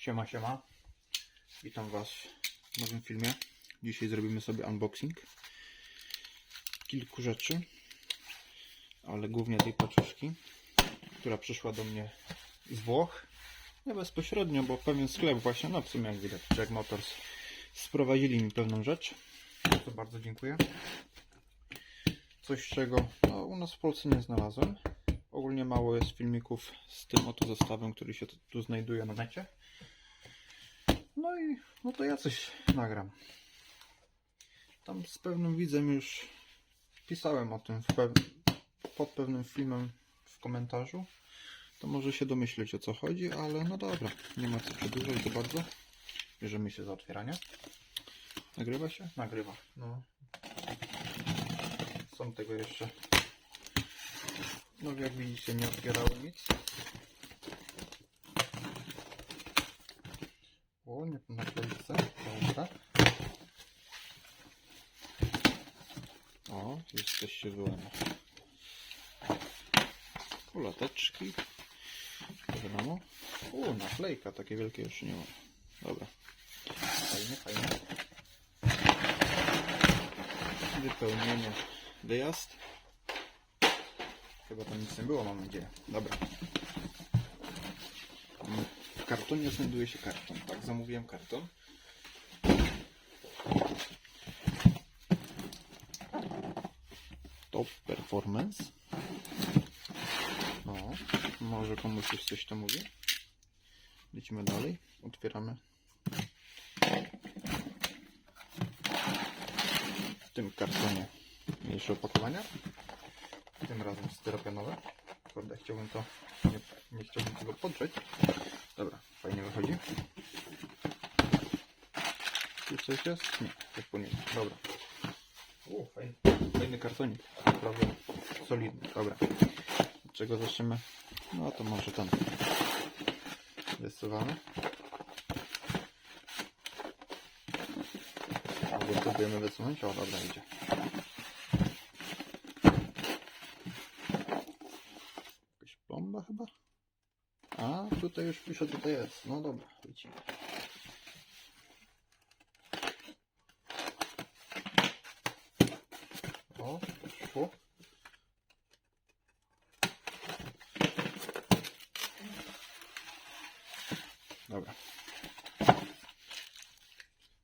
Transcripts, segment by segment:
Siema, siema. Witam Was w nowym filmie. Dzisiaj zrobimy sobie unboxing kilku rzeczy, ale głównie tej paczuszki, która przyszła do mnie z Włoch. Nie bezpośrednio, bo pewien sklep właśnie, no w sumie jak widać, Jack Motors, sprowadzili mi pewną rzecz. Za To bardzo dziękuję. Coś, czego no, u nas w Polsce nie znalazłem. Ogólnie mało jest filmików z tym oto zestawem, który się tu, znajduje na necie. No i no to ja coś nagram. Tam z pewnym widzem już pisałem o tym pew pod pewnym filmem w komentarzu. To może się domyśleć o co chodzi, ale no dobra, nie ma co przedłużać za bardzo. Bierzemy się za otwieranie. Nagrywa się? Nagrywa. No. Są tego jeszcze. No jak widzicie nie otwierały nic. O, nie na naklejce. Dobra. O, jest coś się wyłania. Kulateczki. Wiadomo. O, naklejka, takie wielkie jeszcze nie mam. Dobra. Fajnie, fajnie. Wypełnienie. Wyjazd. Chyba tam nic nie było, mam nadzieję. Dobra. Kartonie znajduje się karton. Tak, zamówiłem karton. Top Performance. No, może komuś już coś to mówi. Lecimy dalej. Otwieramy. W tym kartonie mniejsze opakowania. Tym razem styropianowe. Kurde, chciałbym to... Nie, nie chciałbym tego podrzeć. Dobra, fajnie wychodzi. Tu coś jest? Nie, tak powinien. Dobra. O, fajny, fajny kartonik. Naprawdę solidny. Dobra. Od czego zaczniemy? No to może ten. Wysuwamy. Albo próbujemy wysunąć. O, dobra, idzie. Chyba? A, tutaj już pisze, to jest. No dobra, lecimy. O, poszło. Dobra.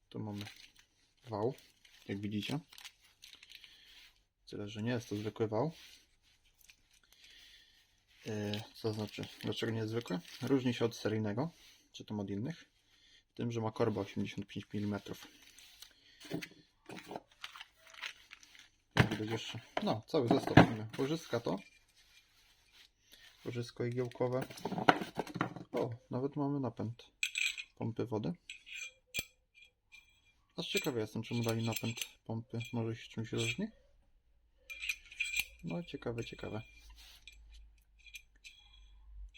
Tu mamy wał, jak widzicie. Tyle, że nie jest to zwykły wał. Yy, Co znaczy, dlaczego nie jest zwykły? Różni się od seryjnego, czy tam od innych, w tym, że ma korbę 85 mm. Jak widać jeszcze, no, cały zestaw mamy. To, łożysko igiełkowe. O, nawet mamy napęd pompy wody. Aż ciekawy jestem, czemu dali napęd pompy. Może się czymś różni? No, ciekawe, ciekawe.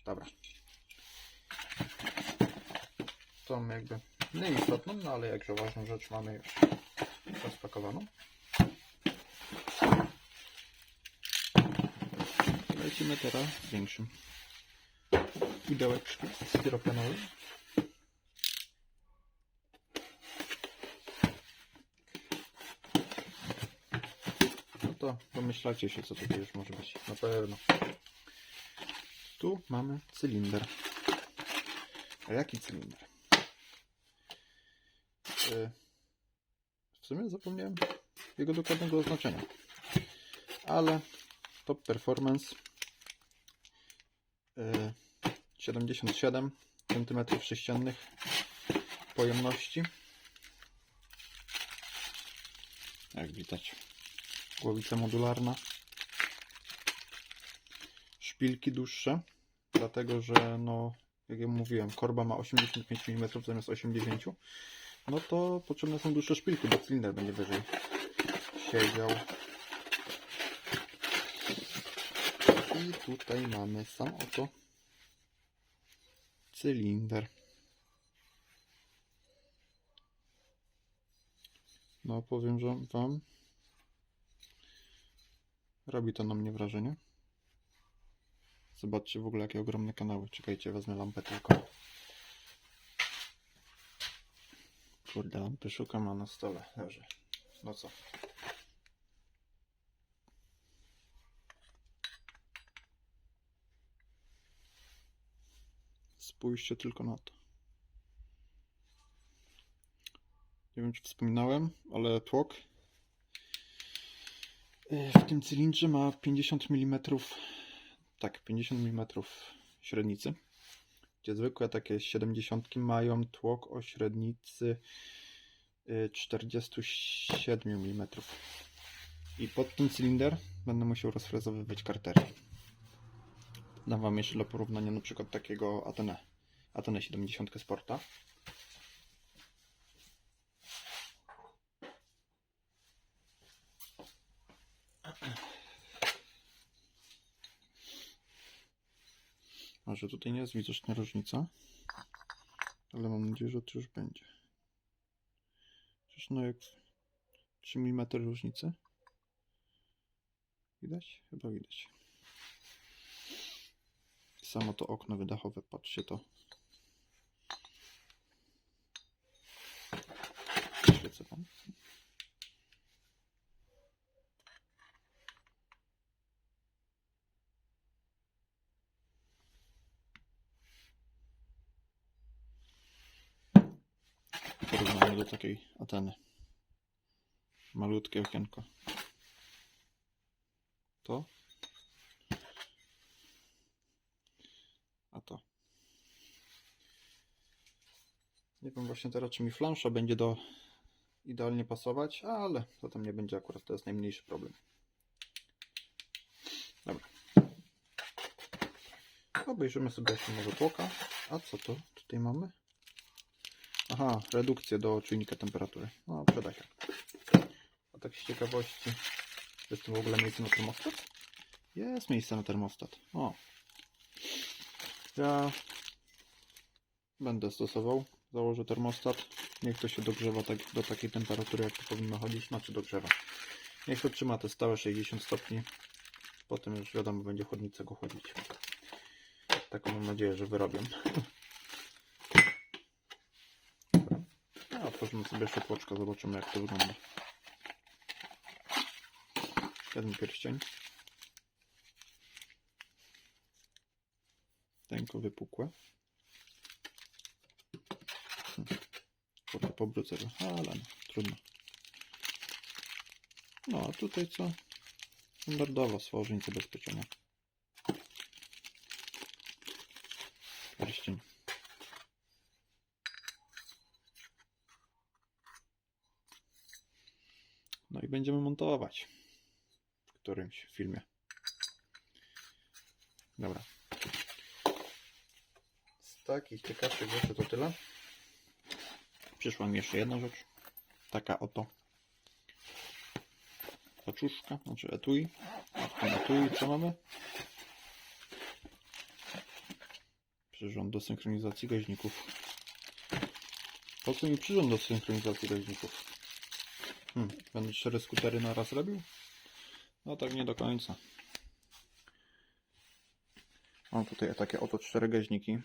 Dobra. Tą jakby mniej istotną, no ale jakże ważną rzecz mamy już rozpakowaną. Lecimy teraz z większym pudełeczkiem styropianowym. No to domyślacie się, co tutaj już może być. Na pewno. Tu mamy cylinder. A jaki cylinder? Yy, W sumie zapomniałem jego dokładnego oznaczenia. Ale top performance yy, 77 cm sześciennych pojemności. Jak widać, głowica modularna szpilki dłuższe, dlatego że no, jak ja mówiłem, korba ma 85 mm zamiast 80 no to potrzebne są dłuższe szpilki, bo cylinder będzie wyżej siedział. I tutaj mamy sam oto cylinder. No powiem że wam, robi to na mnie wrażenie. Zobaczcie w ogóle jakie ogromne kanały. Czekajcie, wezmę lampę tylko. Kurde, lampy szukam, a na stole leży. No co? Spójrzcie tylko na to. Nie wiem, czy wspominałem, ale tłok y, w tym cylindrze ma 50 mm. Tak, 50 mm średnicy. Gdzie zwykłe takie 70 mają tłok o średnicy y, 47 mm. I pod ten cylinder będę musiał rozfrezowywać kartery. Dam wam jeszcze dla porównania na przykład takiego Atene. Atene 70 Sporta. Może tutaj nie jest widoczna różnica, ale mam nadzieję, że to już będzie. Przecież no jak 3 mm różnicy. Widać? Chyba widać. Samo to okno wydechowe, patrzcie to. Świecę wam. Porównanie do takiej Ateny. Malutkie okienko. To a to. Nie wiem właśnie teraz, czy mi flansza będzie do idealnie pasować, ale to nie będzie akurat, to jest najmniejszy problem. Dobra. Obejrzymy sobie jeszcze może tłoka. A co to tutaj mamy? Aha, redukcję do czujnika temperatury. No, przyda się. A tak z ciekawości, jest tu w ogóle miejsce na termostat? Jest miejsce na termostat. O, ja będę stosował. Założę termostat. Niech to się dogrzewa tak, do takiej temperatury, jak to powinno chodzić. Znaczy dogrzewa. Niech to trzyma te stałe 60 stopni. Potem już wiadomo, będzie chłodnica go chłodzić. Taką mam nadzieję, że wyrobię. Dobra. Otworzymy sobie jeszcze tłoczko, zobaczymy jak to wygląda. Jeden pierścień. Tenko wypukłe. Kurde, pobrócę go, ale no, trudno. No, a tutaj co? Standardowo stworzeń zabezpieczenia. Pierścień. No i będziemy montować w którymś filmie. Dobra. Z takich ciekawszych rzeczy to tyle. Przyszła mi jeszcze jedna rzecz. Taka oto paczuszka, znaczy etui. A w tym etui co mamy? Przyrząd do synchronizacji gaźników. Po co mi przyrząd do synchronizacji gaźników? Hmm, będę cztery skutery na raz robił? No tak nie do końca. Mam tutaj takie oto cztery gaźniki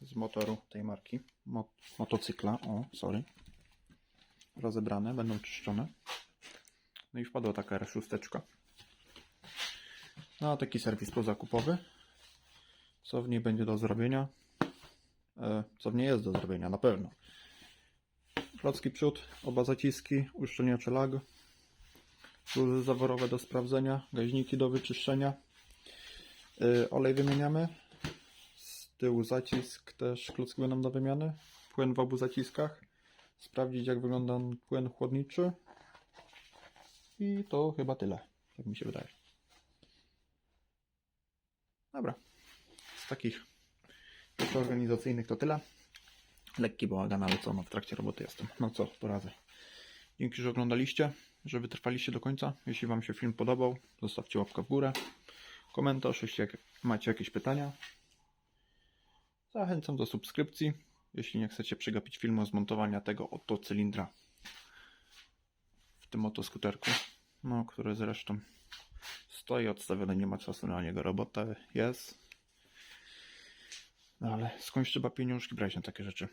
z motoru tej marki. Mo motocykla, o, sorry. Rozebrane, będą czyszczone. No i wpadła taka R6. No, a taki serwis pozakupowy. Co w niej będzie do zrobienia? E, co w niej jest do zrobienia, na pewno. Klocki przód, oba zaciski, uszczelniacze lag, śluzy zaworowe do sprawdzenia, gaźniki do wyczyszczenia. Yy, olej wymieniamy. Z tyłu zacisk też klocki będą do wymiany. Płyn w obu zaciskach. Sprawdzić jak wygląda płyn chłodniczy. I to chyba tyle, jak mi się wydaje. Dobra. Z takich organizacyjnych to tyle. Lekki bałagan, ale co, no w trakcie roboty jestem. No co, poradzę. Dzięki, że oglądaliście, że wytrwaliście do końca. Jeśli Wam się film podobał, zostawcie łapkę w górę, komentarz, jeśli macie jakieś pytania. Zachęcam do subskrypcji, jeśli nie chcecie przegapić filmu zmontowania tego oto cylindra w tym oto skuterku, no, który zresztą stoi odstawiony, nie ma czasu na niego, robota jest. No ale skądś trzeba pieniążki brać na takie rzeczy.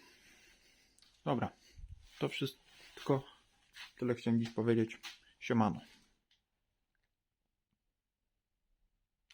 Dobra. to wszystko. Tyle chciałem dziś powiedzieć. Siemano.